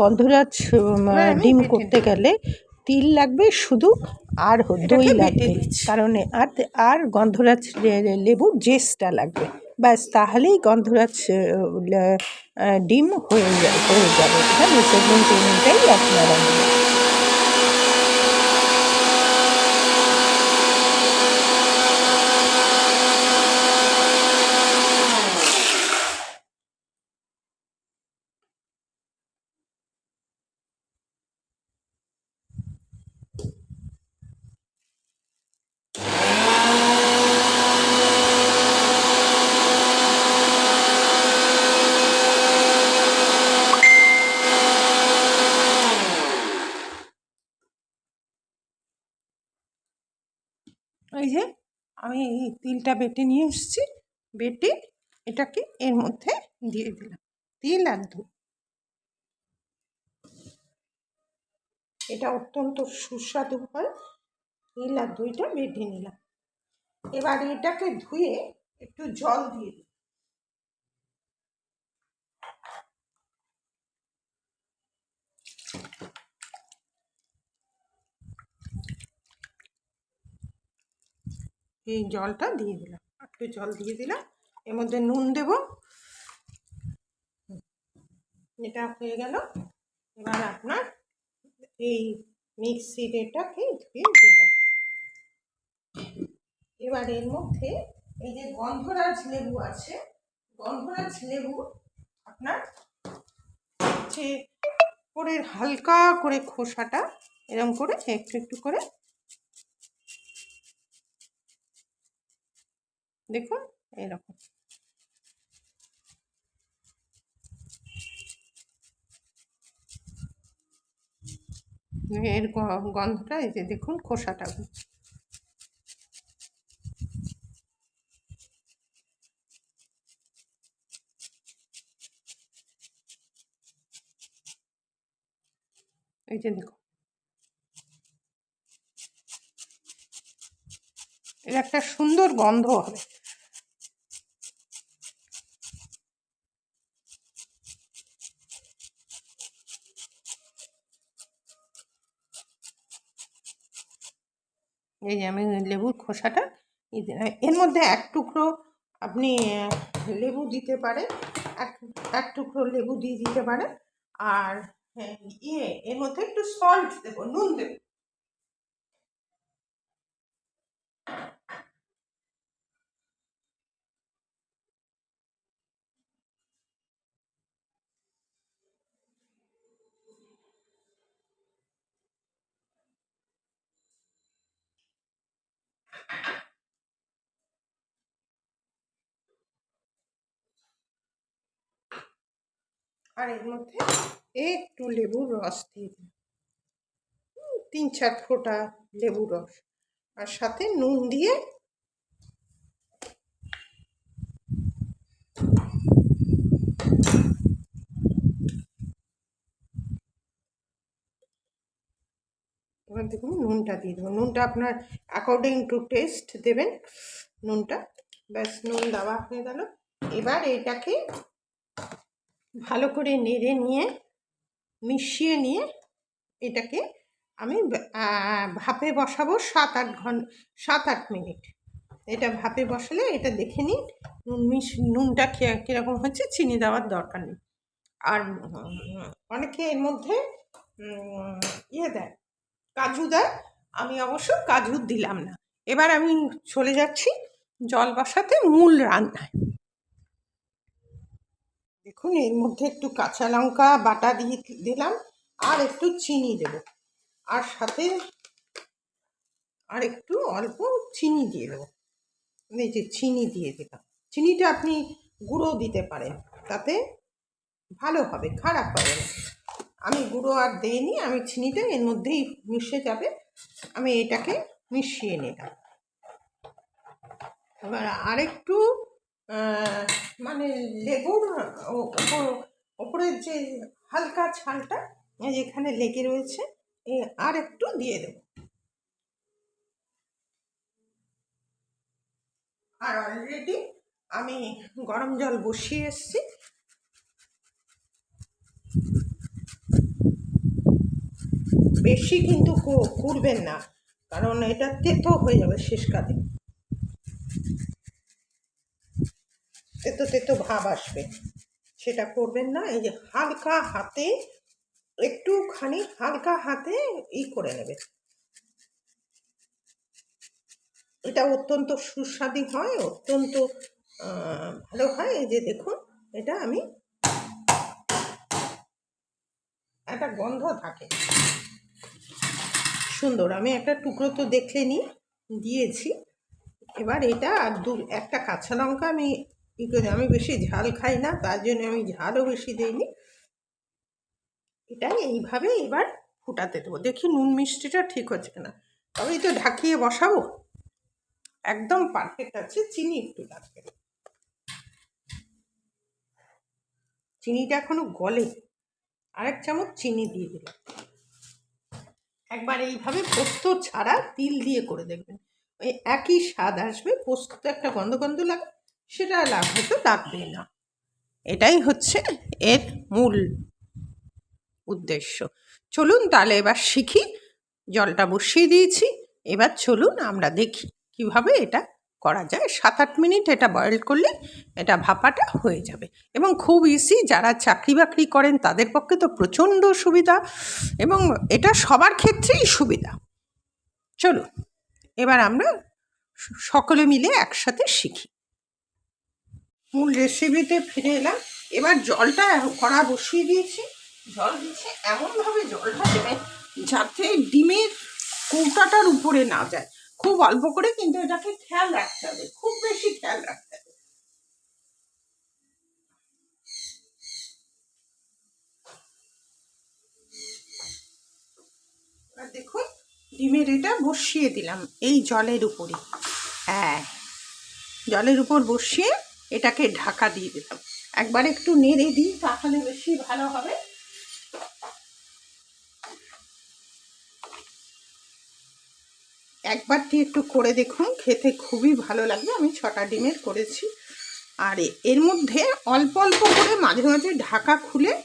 গন্ধরাজ ডিম করতে গেলে তিল লাগবে শুধু আর দই লাগবে। কারণ আর আর গন্ধরাজ লেবুর জেসটা লাগবে। ব্যাস তাহলেই গন্ধরাজ ডিম হয়ে যাবে হয়ে যাবে। হ্যাঁ সেগুলো তিনটাই আপনারা এই যে, আমি এই তিলটা বেটে নিয়ে এসেছি। বেটে এটাকে এর মধ্যে দিয়ে দিলাম। তিল আর এটা অত্যন্ত সুস্বাদু হয়। তিল আর দইটা বেটে নিলাম। এবার এটাকে ধুয়ে একটু জল দিয়ে দিই এই জলটা দিয়ে দিলাম। একটু জল দিয়ে দিলাম। এর মধ্যে নুন দেব। এটা হয়ে গেল। এবার আপনার এই মিক্সির এটাকে ধুয়ে দিলাম এবার এর মধ্যে এই যে গন্ধরাজ লেবু আছে, গন্ধরাজ লেবু আপনার হচ্ছে করে হালকা করে খোসাটা এরকম করে একটু একটু করে দেখুন, এরকম। এর গন্ধটা এই যে দেখুন, খোসাটা। এই যে এর একটা সুন্দর গন্ধ হবে। এই যে আমি লেবুর খোসাটা এর মধ্যে এক টুকরো আপনি লেবু দিতে পারে এক এক টুকরো লেবু দিয়ে দিতে পারে আর হ্যাঁ, ইয়ে এর মধ্যে একটু সল্ট দেবো নুন দেবো। আর এর মধ্যে একটু লেবুর রস দিয়ে দিন তিন চার ফোঁটা লেবুর রস। আর সাথে নুন দিয়ে এবার দেখুন নুনটা দিয়ে দেবো। নুনটা আপনার অ্যাকর্ডিং টু টেস্ট দেবেন। নুনটা, ব্যাস নুন দেওয়া হয়ে গেল। এবার এটাকে ভালো করে নেড়ে নিয়ে, মিশিয়ে নিয়ে এটাকে আমি ভাপে বসাবো সাত আট ঘণ্টা সাত আট মিনিট। এটা ভাপে বসালে এটা দেখে নিন, নুন মিশ, নুনটা কীরকম হচ্ছে চিনি দেওয়ার দরকার নেই। আর, অনেকে এর মধ্যে ইয়ে দেয়, কাজু দেয়, আমি অবশ্য কাজু দিলাম না। এবার আমি চলে যাচ্ছি জল বসাতে মূল রান্নায়। দেখুন এর মধ্যে একটু কাঁচা লঙ্কা বাটা দিয়ে দিলাম, আর একটু চিনি দেব। আর সাথে আর একটু অল্প চিনি দিয়ে দেবো। এই যে চিনি দিয়ে দিলাম। চিনিটা আপনি গুঁড়ো দিতে পারেন, তাতে ভালো হবে, খারাপ হবে আমি গুঁড়ো আর দিইনি, আমি চিনিটা এর মধ্যেই মিশে যাবে। আমি এটাকে মিশিয়ে নিলাম। এবার আরেকটু মানে লেবুর ওপরের যে হালকা ছালটা, এই যে এখানে লেগে রয়েছে আর একটু দিয়ে দেবো। আর অলরেডি আমি গরম জল বসিয়ে এসেছি। বেশি কিন্তু করবেন না, কারণ এটা তেতো হয়ে যাবে শেষ শেষকালে। তেতো তেতো ভাব আসবে। সেটা করবেন না, এই যে হালকা হাতে, একটুখানি হালকা হাতে ই করে নেবে এটা অত্যন্ত সুস্বাদু হয়, অত্যন্ত ভালো হয়। এই যে দেখুন, এটা আমি একটা গন্ধ থাকে। সুন্দর, আমি একটা টুকরো তো দেখলে নি দিয়েছি। এবার এটা আর দু, একটা কাঁচা লঙ্কা আমি করে, আমি বেশি ঝাল খাই না, তার জন্য আমি ঝালও বেশি দিইনি। এটা এইভাবে এবার ফুটাতে দেবো। দেখি নুন মিষ্টিটা ঠিক হচ্ছে কিনা। তবেই তো ঢাকিয়ে বসাবো। একদম পারফেক্ট আছে, চিনি একটু লাগবে চিনিটা এখনও গলে। আরেক চামচ চিনি দিয়ে দিলাম। একবার এইভাবে পোস্ত ছাড়া তিল দিয়ে করে দেখবেন। ওই একই স্বাদ আসবে, পোস্ত একটা গন্ধ গন্ধ লাগে সেটা লাভ হয়তো লাগবে না। এটাই হচ্ছে এর মূল উদ্দেশ্য। চলুন তাহলে এবার শিখি। জলটা বসিয়ে দিয়েছি। এবার চলুন আমরা দেখি কীভাবে এটা করা যায়। সাত আট মিনিট এটা বয়েল করলে এটা ভাপাটা হয়ে যাবে। এবং খুব ইজি যারা চাকরি বাকরি করেন তাদের পক্ষে তো প্রচণ্ড সুবিধা এবং এটা সবার ক্ষেত্রেই সুবিধা। চলুন, এবার আমরা সকলে মিলে একসাথে শিখি। মূল রেসিপিতে ফিরে এলাম। এবার জলটা কড়া বসিয়ে দিয়েছি। জল দিচ্ছে এমনভাবে জলটা দেবে যাতে ডিমের কৌটাটার উপরে না যায়। খুব অল্প করে কিন্তু এটাকে খেয়াল রাখতে হবে। খুব বেশি খেয়াল রাখতে হবে। দেখুন, ডিমের এটা বসিয়ে দিলাম এই জলের উপরে। হ্যাঁ জলের উপর বসিয়ে এটাকে ঢাকা দিয়ে দিলাম। একবার একটু নেড়ে দিই, তাহলে বেশি ভালো হবে। একবার দিয়ে একটু করে দেখুন, খেতে খুবই ভালো লাগবে। আমি ছটা ডিমের করেছি। আর এর মধ্যে অল্প অল্প করে মাঝে মাঝে ঢাকা খুলে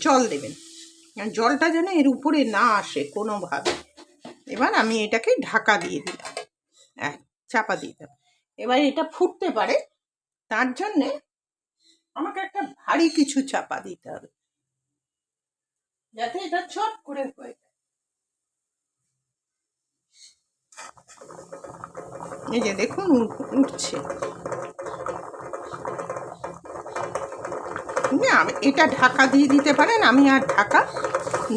জল দেবেন। জলটা যেন এর উপরে না আসে কোনোভাবে। এবার আমি এটাকে ঢাকা দিয়ে দিলাম। হ্যাঁ চাপা দিয়ে দিলাম। এবার এটা ফুটতে পারে। তার জন্যে আমাকে একটা ভারী কিছু চাপা দিতে হবে। যাতে এটা চট করে হয়ে যায়। এই যে দেখুন, উঠ- উঠছে। এটা ঢাকা দিয়ে দিতে পারেন, আমি আর ঢাকা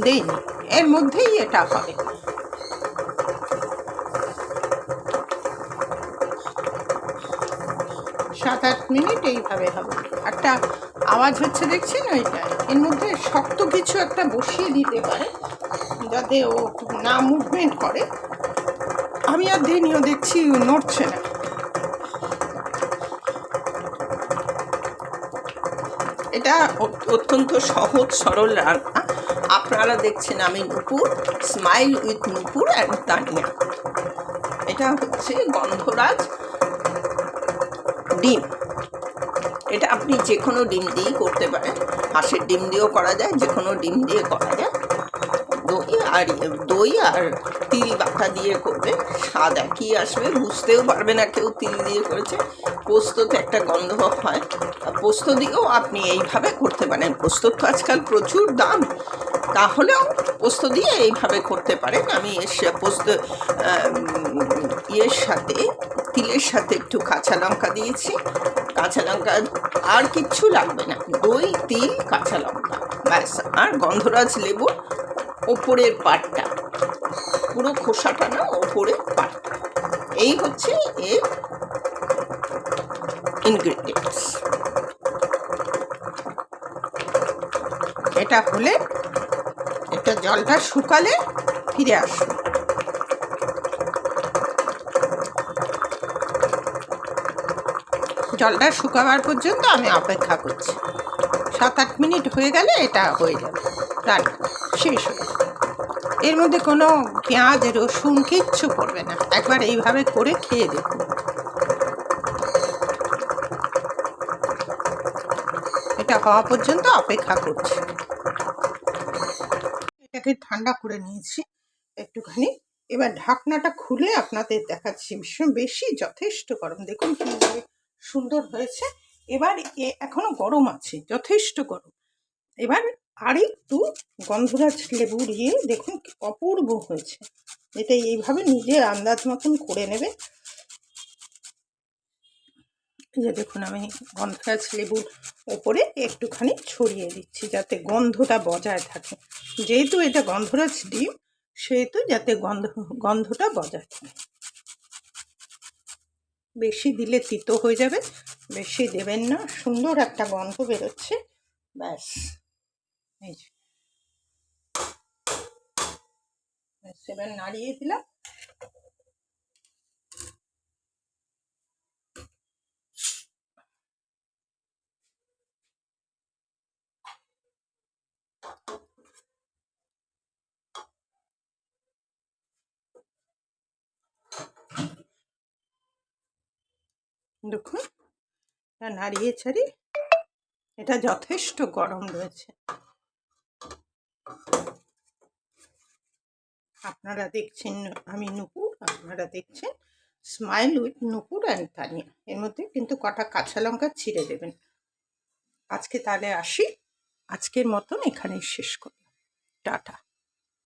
দেইনি। এর মধ্যেই এটা হবে। সাত আট মিনিট এইভাবে হবে। একটা আওয়াজ হচ্ছে, দেখছেন ওইটা? এর মধ্যে শক্ত কিছু একটা বসিয়ে দিতে পারে, যাতে ও না মুভমেন্ট করে। আমি আর দিইনিও দেখছি নড়ছে না। এটা অত্যন্ত সহজ, সরল রান্না। আপনারা দেখছেন আমি Nupur smile with Nupur and Tania. এটা হচ্ছে গন্ধরাজ ডিম। এটা আপনি যে কোনো ডিম দিয়েই করতে পারেন। হাঁসের ডিম দিয়েও করা যায় যে কোনো ডিম দিয়ে করা যায়। দই আর দই আর তিল বাটা দিয়ে করবে স্বাদ একই আসবে, বুঝতেও পারবে না কেউ তিল দিয়ে করেছে। পোস্ততে একটা গন্ধ হয়। পোস্ত দিয়েও আপনি এইভাবে করতে পারেন। পোস্ত তো আজকাল প্রচুর দাম। তাহলেও পোস্ত দিয়ে এইভাবে করতে পারেন। আমি পোস্ত ইয়ের সাথে, তিলের সাথে একটু কাঁচা লঙ্কা দিয়েছি। কাঁচা লঙ্কা আর কিচ্ছু লাগবে না। দই, তিল, কাঁচা লঙ্কা, ব্যাস। আর গন্ধরাজ লেবুর ওপরের পাটটা। পুরো খোসাটা না ওপরের পাটটা এই হচ্ছে এর ইনগ্রিডিয়েন্টস এটা হলে এটা জলটা শুকালে ফিরে আসুন জলটা শুকাবার পর্যন্ত আমি অপেক্ষা করছি। সাত আট মিনিট হয়ে গেলে এটা হয়ে যাবে। রান্না শেষ হয়ে। এর মধ্যে কোনো পেঁয়াজ, রসুন কিচ্ছু পড়বে না। একবার এইভাবে করে খেয়ে দেখুন। এটা হওয়া পর্যন্ত অপেক্ষা করছি। এটাকে ঠান্ডা করে নিয়েছি একটুখানি। এবার ঢাকনাটা খুলে আপনাদের দেখাচ্ছি, ভীষণ বেশি যথেষ্ট গরম। দেখুন কীভাবে সুন্দর হয়েছে। এবার এ এখনও গরম আছে, যথেষ্ট গরম। এবার আর একটু গন্ধরাজ লেবু দিয়ে দেখুন অপূর্ব হয়েছে। এটা এইভাবে নিজের আন্দাজ মতন করে নেবে। এই যে দেখুন, আমি গন্ধরাজ লেবুর ওপরে একটুখানি ছড়িয়ে দিচ্ছি যাতে গন্ধটা বজায় থাকে। যেহেতু এটা গন্ধরাজ ডিম, সেহেতু যাতে গন্ধ, গন্ধটা বজায় থাকে। বেশি দিলে তিতো হয়ে যাবে, বেশি দেবেন না, সুন্দর একটা গন্ধ বেরোচ্ছে, ব্যাস। এই যে। নাড়িয়ে দিলাম। দেখুন নাড়িয়ে ছাড়ি এটা যথেষ্ট গরম রয়েছে। আপনারা দেখছেন আমি নুপুর, আপনারা দেখছেন smile with Nupur and Tania. এর মধ্যে কিন্তু কটা কাঁচা লঙ্কা ছিঁড়ে দেবেন। আজকে তাহলে আসি। আজকের মতন এখানেই শেষ করি। টাটা।